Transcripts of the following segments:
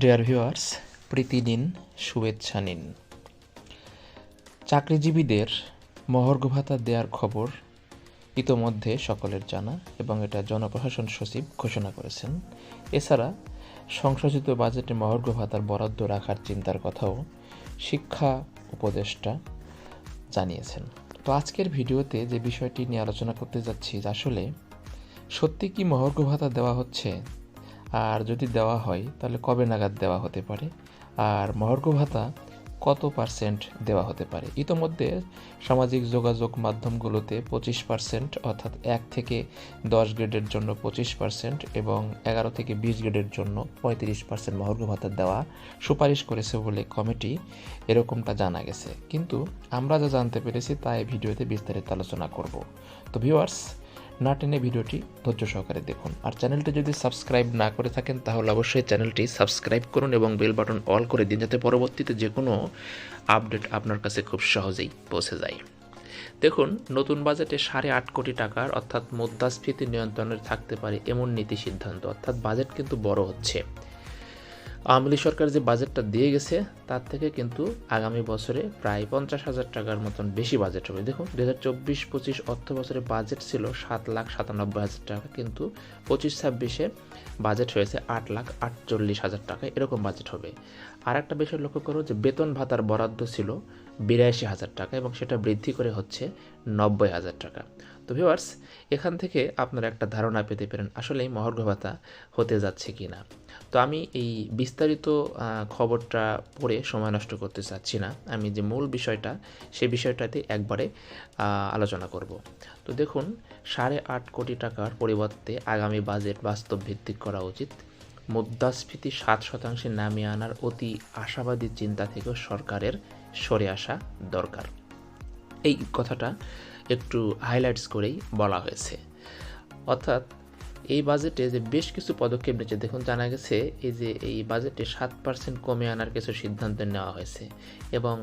Dear viewers প্রীতি নিন শুভেচ্ছা নিন। চাকরিজীবীদের মহর্ঘ ভাতা দেওয়ার খবর ইতোমধ্যে সকলের জানা এবং এটা জনপ্রশাসন সচিব ঘোষণা করেছেন। এছাড়া সংশোধিত বাজেটে মহর্ঘ ভাতার বরাদ্দ রাখার চিন্তার কথাও শিক্ষা উপদেষ্টা জানিয়েছেন। তো আজকের ভিডিওতে যে বিষয়টি নিয়ে আলোচনা করতে যাচ্ছি, আসলে সত্যি কি মহর্ঘ ভাতা দেওয়া হচ্ছে আর যদি দেওয়া হয়, তাহলে কবে নাগাদ দেওয়া হতে পারে? আর মহর্ঘ ভাতা কত পার্সেন্ট দেওয়া হতে পারে? ইতোমধ্যে সামাজিক যোগাযোগ মাধ্যমগুলোতে পঁচিশ পার্সেন্ট অর্থাৎ এক থেকে দশ গ্রেডের জন্য পঁচিশ পার্সেন্ট এবং এগারো থেকে বিশ গ্রেডের জন্য পঁয়ত্রিশ পার্সেন্ট মহর্ঘ ভাতা দেওয়া সুপারিশ করেছে বলে কমিটি এরকমটা জানা গেছে। কিন্তু আমরা যা জানতে পেরেছি তা এই ভিডিওতে বিস্তারিত আলোচনা করব। তো ভিউয়ার্স না টেনে ভিডিওটি ধৈর্য সহকারে দেখুন। আর চ্যানেলটি যদি সাবস্ক্রাইব না করে থাকেন, তাহলে অবশ্যই চ্যানেলটি সাবস্ক্রাইব করুন এবং বেল বাটন অল করে দিন যাতে পরবর্তীতে যে কোনো আপডেট আপনার কাছে খুব সহজেই পৌঁছে যায়। দেখুন, নতুন বাজেটে সাড়ে আট কোটি টাকার অর্থাৎ মুদ্রাস্ফীতি নিয়ন্ত্রণের থাকতে পারে এমন নীতি সিদ্ধান্ত। অর্থাৎ বাজেট কিন্তু বড় হচ্ছে। আওয়ামী সরকার যে বাজেটটা দিয়ে গেছে, তার থেকে কিন্তু আগামী বছরে প্রায় পঞ্চাশ হাজার টাকার মতন বেশি বাজেট হবে। দেখুন দু হাজার চব্বিশ, পঁচিশ অর্থ বছরে বাজেট ছিল সাত লাখ সাতানব্বই হাজার টাকা, কিন্তু পঁচিশ, ছাব্বিশে বাজেট হয়েছে আট লাখ আটচল্লিশ হাজার টাকা, এরকম বাজেট হবে। আর একটা বিষয় লক্ষ্য করো যে, বেতন ভাতার বরাদ্দ ছিল বিরাশি হাজার টাকা এবং সেটা বৃদ্ধি করে হচ্ছে নব্বই হাজার টাকা। তো ভিওয়ার্স এখান থেকে আপনারা একটা ধারণা পেতে পারেন আসলে এই মহর্ঘ ভাতা হতে যাচ্ছে কি না তো আমি এই বিস্তারিত খবরটা পড়ে সময় নষ্ট করতে চাচ্ছি না। আমি যে মূল বিষয়টা, সে বিষয়টাতে একবারে আলোচনা করব। তো দেখুন, সাড়ে আট কোটি টাকার পরিবর্তে আগামী বাজেট বাস্তব ভিত্তিক করা উচিত। মুদ্রাস্ফীতি সাত শতাংশে নামিয়ে আনার অতি আশাবাদী চিন্তা থেকেও সরকারের সরে আসা দরকার। এই কথাটা একটু হাইলাইটস করেই বলা হয়েছে। অর্থাৎ এই বাজেটে যে বেশ কিছু পদক্ষেপ নিচ্ছে দেখুন জানা গেছে এই যে এই বাজেটে সাত পার্সেন্ট কমে আনার কিছু সিদ্ধান্ত নেওয়া হয়েছে এবং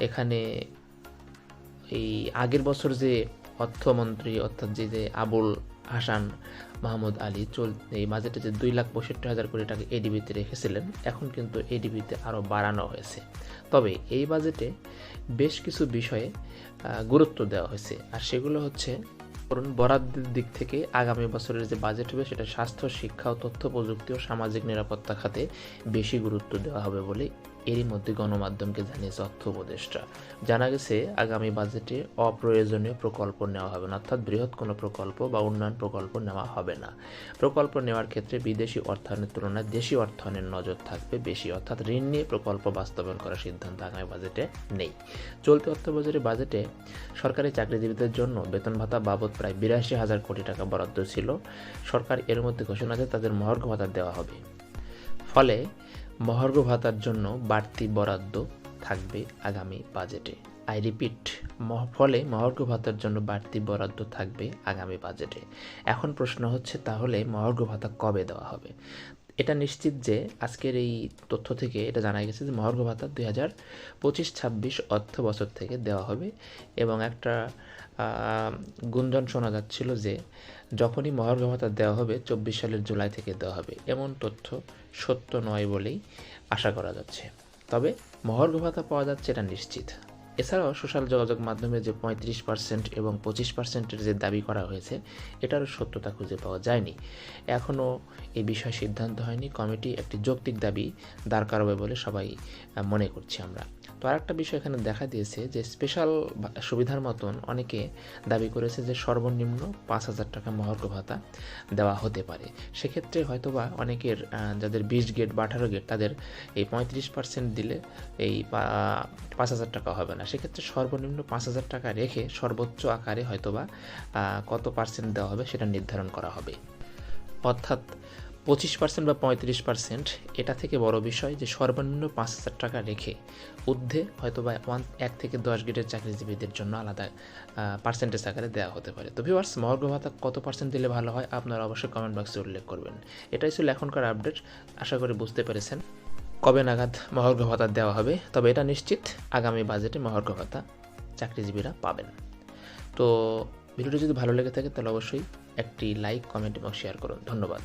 এখানে এই আগের বছর যে অর্থমন্ত্রী অর্থাৎ যে যে আবুল হাসান মাহমুদ আলী চল এই বাজেটে যে দুই লাখ পঁয়ষট্টি হাজার কোটি টাকা এডিবিতে রেখেছিলেন, এখন কিন্তু এডিবিতে আরও বাড়ানো হয়েছে। তবে এই বাজেটে বেশ কিছু বিষয়ে গুরুত্ব দেওয়া হয়েছে। আর সেগুলো হচ্ছে করুন বরাদ্দের দিক থেকে আগামী বছরের যে বাজেট হবে, সেটা স্বাস্থ্য, শিক্ষা ও তথ্য প্রযুক্তি ও সামাজিক নিরাপত্তা খাতে বেশি গুরুত্ব দেওয়া হবে বলে এরই মধ্যে গণমাধ্যমকে জানিয়েছে অর্থ উপদেষ্টা। জানা গেছে, আগামী বাজেটে অপ্রয়োজনীয় প্রকল্প নেওয়া হবে না, অর্থাৎ বৃহৎ কোনো প্রকল্প বা উন্নয়ন প্রকল্প নেওয়া হবে না। প্রকল্প নেওয়ার ক্ষেত্রে বিদেশি অর্থায়নের তুলনায় দেশি অর্থায়নের নজর থাকবে বেশি, অর্থাৎ ঋণ নিয়ে প্রকল্প বাস্তবায়ন করার সিদ্ধান্ত আগামী বাজেটে নেই। চলতি অর্থ বছরের বাজেটে সরকারি চাকরিজীবীদের জন্য বেতন ভাতা বাবদ প্রায় বিরাশি হাজার কোটি টাকা বরাদ্দ ছিল। সরকার এর মধ্যে ঘোষণা যে তাদের মহর্ঘ ভাতা দেওয়া হবে। ফলে মহার্ঘ ভাতার জন্য বাড়তি বরাদ্দ থাকবে আগামী বাজেটে। আই রিপিট ফলে মহার্ঘ ভাতার জন্য বাড়তি বরাদ্দ থাকবে আগামী বাজেটে। এখন প্রশ্ন হচ্ছে, তাহলে মহার্ঘ ভাতা কবে দেওয়া হবে? এটা নিশ্চিত যে আজকের এই তথ্য থেকে এটা জানা গেছে যে মহার্ঘ ভাতা দুই হাজার পঁচিশ ছাব্বিশ অর্থ বছর থেকে দেওয়া হবে এবং একটা গুঞ্জন শোনা যাচ্ছিল যে যখনই মহার্ঘ ভাতা দেওয়া হবে চব্বিশ সালের জুলাই থেকে দেওয়া হবে। এমন তথ্য সত্য নয় বলেই আশা করা যাচ্ছে। তবে মহার্ঘ ভাতা পাওয়া যাচ্ছে এটা নিশ্চিত। এছাড়াও সোশ্যাল যোগাযোগ মাধ্যমে যে পঁয়ত্রিশ পার্সেন্ট এবং পঁচিশ পার্সেন্টের যে দাবি করা হয়েছে, এটারও সত্যতা খুঁজে পাওয়া যায়নি। এখনও এই বিষয়ে সিদ্ধান্ত হয়নি। কমিটি একটি যৌক্তিক দাবি দাঁড় করাবে বলে সবাই মনে করছি আমরা। তো আরেকটা বিষয় এখানে দেখা দিয়েছে যে স্পেশাল সুবিধার মতন অনেকে দাবি করেছে যে সর্বনিম্ন পাঁচ হাজার টাকা মহর্ঘ ভাতা দেওয়া হতে পারে। সেক্ষেত্রে হয়তোবা অনেকের যাদের বিশ গেট বা আঠারো গেট তাদের এই পঁয়ত্রিশ পার্সেন্ট দিলে এই পাঁচ হাজার টাকা হবে না। সেক্ষেত্রে সর্বনিম্ন পাঁচ হাজার টাকা রেখে সর্বোচ্চ আকারে হয়তোবা কত পার্সেন্ট দেওয়া হবে সেটা নির্ধারণ করা হবে। অর্থাৎ পঁচিশ পার্সেন্ট বা পঁয়ত্রিশ পার্সেন্ট এটা থেকে বড় বিষয় যে সর্বনিম্ন পাঁচ হাজার টাকা রেখে ঊর্ধ্বে হয়তো বা ওয়ান এক থেকে দশ গ্রেডের চাকরিজীবীদের জন্য আলাদা পার্সেন্টেজ আকারে দেওয়া হতে পারে। তো ভিওয়ার্স মহর্ঘ ভাতা কত পার্সেন্ট দিলে ভালো হয় আপনারা অবশ্যই কমেন্ট বক্সে উল্লেখ করবেন। এটাই ছিল এখনকার আপডেট আশা করি বুঝতে পেরেছেন। কবে নাগাদ মহর্ঘ ভাতা দেওয়া হবে? তবে এটা নিশ্চিত, আগামী বাজেটে মহর্ঘ ভাতা চাকরিজীবীরা পাবেন। তো ভিডিওটি যদি ভালো লেগে থাকে তাহলে অবশ্যই একটি লাইক কমেন্ট এবং শেয়ার করুন। ধন্যবাদ।